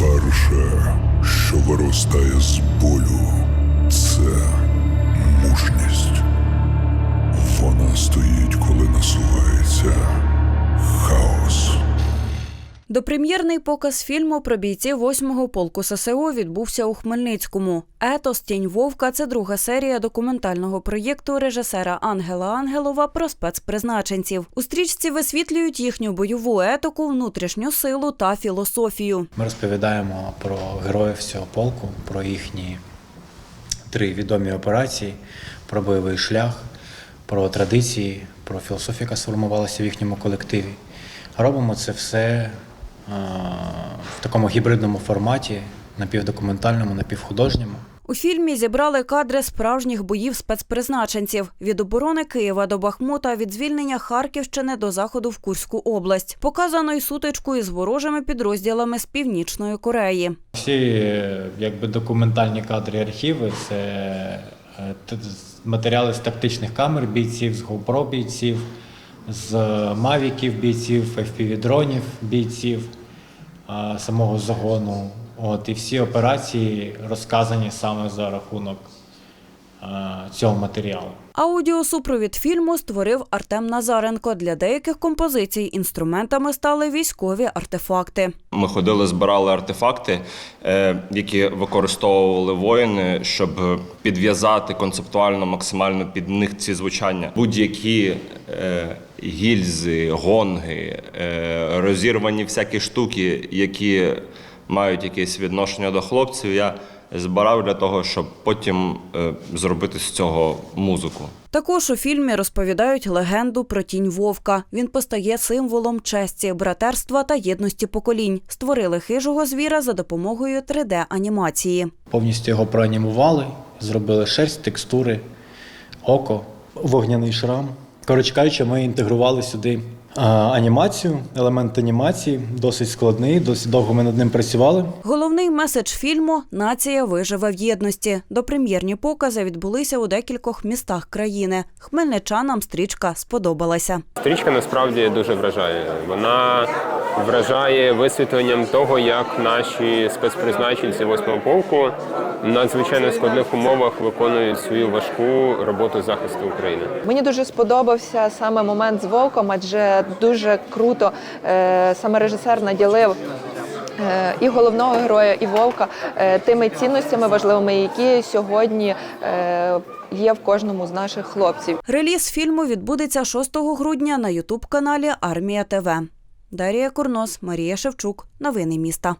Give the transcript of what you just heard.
Перше, що виростає з болю, Допрем'єрний показ фільму про бійців 8-го полку ССО відбувся у Хмельницькому. Етос Тінь Вовка це друга серія документального проєкту режисера Ангела Ангелова про спецпризначенців. У стрічці висвітлюють їхню бойову етику, внутрішню силу та філософію. Ми розповідаємо про героїв цього полку, про їхні три відомі операції, про бойовий шлях, про традиції, про філософію, яка сформувалася в їхньому колективі. Робимо це все в такому гібридному форматі, напівдокументальному, напівхудожньому. У фільмі зібрали кадри справжніх боїв спецпризначенців від оборони Києва до Бахмута, від звільнення Харківщини до заходу в Курську область. Показано й сутичку із ворожими підрозділами з північної Кореї. Всі е, якби документальні кадри архіви це е, матеріали з тактичних камер бійців, з GoPro бійців, з мавіків бійців, FPV-дронів бійців самого загону. От, і всі операції розказані саме за рахунок цього матеріалу. Аудіосупровід фільму створив Артем Назаренко. Для деяких композицій інструментами стали військові артефакти. Ми ходили, збирали артефакти, е, які використовували воїни, щоб підв'язати концептуально максимально під них ці звучання. Будь-які е, гільзи, гонги, е, розірвані всякі штуки, які мають якесь відношення до хлопців. Я збирав для того, щоб потім е, зробити з цього музику. Також у фільмі розповідають легенду про тінь вовка. Він постає символом честі, братерства та єдності поколінь. Створили хижого звіра за допомогою 3D-анімації. Повністю його проанімували, зробили шерсть, текстури, око, вогняний шрам. Коротше кажучи, ми інтегрували сюди а, анімацію, елемент анімації, досить складний, досить довго ми над ним працювали. Головний меседж фільму Нація виживе в єдності. Допрем'єрні покази відбулися у декількох містах країни. Хмельничанам стрічка сподобалася. Стрічка насправді дуже вражає. Вона вражає висвітленням того, як наші спецпризначенці восьмого полку в надзвичайно складних умовах виконують свою важку роботу захисту України. Мені дуже сподобався саме момент з вовком, адже дуже круто е, саме режисер наділив. е, І головного героя, і вовка е, тими цінностями важливими, які сьогодні є в кожному з наших хлопців. Реліз фільму відбудеться 6 грудня на ютуб каналі Армія ТВ. Дарія Курнос, Марія Шевчук. Новини міста.